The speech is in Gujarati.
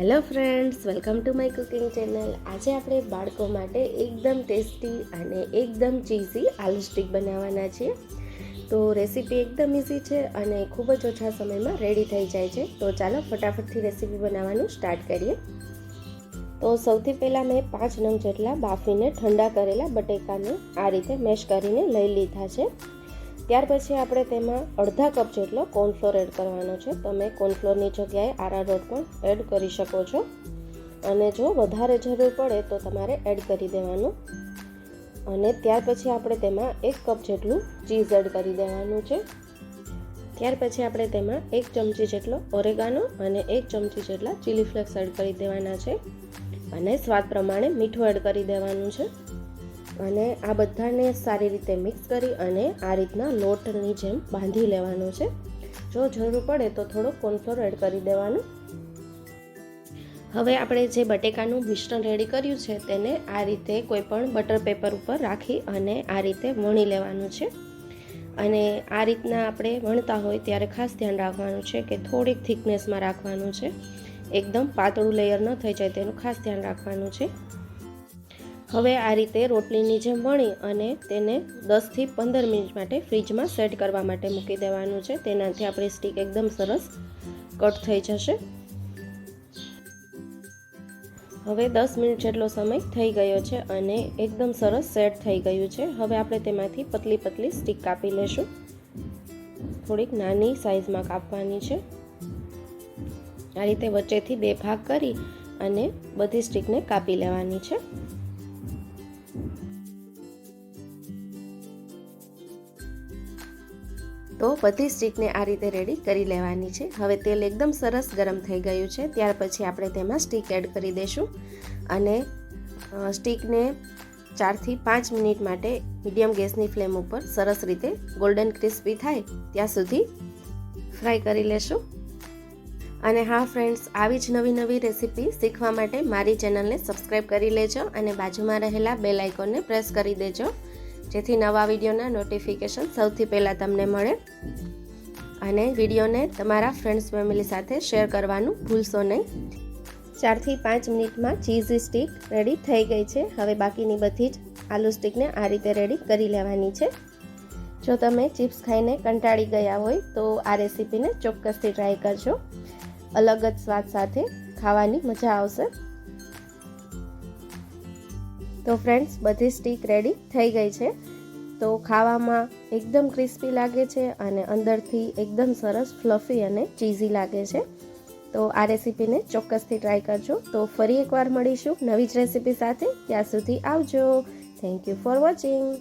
Hello friends welcome to my cooking channel આજે આપણે બાળકો માટે એકદમ ટેસ્ટી અને એકદમ ચીઝી આલુ સ્ટીક બનાવવાના છીએ તો રેસીપી એકદમ ઇઝી છે અને ખૂબ જ ઓછા સમયમાં રેડી થઈ જાય છે. તો ચાલો ફટાફટથી રેસીપી બનાવવાનું સ્ટાર્ટ કરીએ. તો સૌથી પહેલાં મેં પાંચ નંગ જેટલા બાફીને ઠંડા કરેલા બટેકાને આ રીતે મેશ કરીને લઈ લીધા છે. ત્યાર પછી આપણે તેમાં અડધા કપ જેટલો કોર્નફ્લોર એડ કરવાનો છે. તમે કોર્નફ્લોરની જગ્યાએ આરારોટ પણ એડ કરી શકો છો. અને જો વધારે જરૂર પડે તો તમારે એડ કરી દેવાનું. અને ત્યાર પછી આપણે તેમાં એક કપ જેટલું ચીઝ એડ કરી દેવાનું છે. ત્યાર પછી આપણે તેમાં એક ચમચી જેટલો ઓરેગાનો અને એક ચમચી જેટલા ચીલી ફ્લેક્સ એડ કરી દેવાના છે. અને સ્વાદ પ્રમાણે મીઠું એડ કરી દેવાનું છે. અને આ બધાને સારી રીતે મિક્સ કરી અને આ રીતના લોટની જેમ બાંધી લેવાનું છે. જો જરૂર પડે તો થોડો કોર્નફ્લોર એડ કરી દેવાનું. હવે આપણે જે બટેકાનું મિશ્રણ રેડી કર્યું છે તેને આ રીતે કોઈ પણ બટર પેપર ઉપર રાખી અને આ રીતે વણી લેવાનું છે. અને આ રીતના આપણે વણતા હોય ત્યારે ખાસ ધ્યાન રાખવાનું છે કે થોડીક થિકનેસમાં રાખવાનું છે. એકદમ પાતળું લેયર ન થઈ જાય તેનું ખાસ ધ્યાન રાખવાનું છે. હવે આ રીતે રોટલીની જેમ વણી અને તેને દસથી પંદર મિનિટ માટે ફ્રીજમાં સેટ કરવા માટે મૂકી દેવાનું છે. તેનાથી આપણી સ્ટીક એકદમ સરસ કટ થઈ જશે. હવે દસ મિનિટ જેટલો સમય થઈ ગયો છે અને એકદમ સરસ સેટ થઈ ગયું છે. હવે આપણે તેમાંથી પતલી પતલી સ્ટીક કાપી લેશું. થોડીક નાની સાઇઝમાં કાપવાની છે. આ રીતે વચ્ચેથી બે ભાગ કરી અને બધી સ્ટીકને કાપી લેવાની છે. તો બધી સ્ટીકને આ રીતે રેડી કરી લેવાની છે. હવે તેલ એકદમ સરસ ગરમ થઈ ગયું છે. ત્યાર પછી આપણે તેમાં સ્ટીક એડ કરી દઈશું અને સ્ટીકને ચારથી પાંચ મિનિટ માટે મીડિયમ ગેસની ફ્લેમ ઉપર સરસ રીતે ગોલ્ડન ક્રિસ્પી થાય ત્યાં સુધી ફ્રાય કરી લેશું. અને હા, ફ્રેન્ડ્સ, આવી જ નવી નવી રેસીપી શીખવા માટે મારી ચેનલને સબસ્ક્રાઈબ કરી લેજો અને બાજુમાં રહેલા બેલ આઇકોનને પ્રેસ કરી દેજો. જેથી નવા વિડીયોના નોટિફિકેશન સૌથી પહેલાં તમને મળે અને વિડીયોને તમારા ફ્રેન્ડ્સ ફેમિલી સાથે શેર કરવાનું ભૂલશો નહીં. ચારથી પાંચ મિનિટમાં ચીઝી સ્ટીક રેડી થઈ ગઈ છે. હવે બાકીની બધી જ આલુ સ્ટીકને આ રીતે રેડી કરી લેવાની છે. જો તમે ચિપ્સ ખાઈને કંટાળી ગયા હોય તો આ રેસીપીને ચોક્કસથી ટ્રાય કરજો. અલગ જ સ્વાદ સાથે ખાવાની મજા આવશે. તો ફ્રેન્ડ્સ બધી સ્ટીક રેડી થઈ ગઈ છે. તો ખાવામાં એકદમ ક્રિસ્પી લાગે છે અને અંદરથી એકદમ સરસ ફ્લફી અને ચીઝી લાગે છે. તો આ રેસીપીને ચોક્કસથી ટ્રાય કરજો. તો ફરી એકવાર મળીશું નવી જ રેસીપી સાથે. ત્યાં સુધી આવજો. Thank you for watching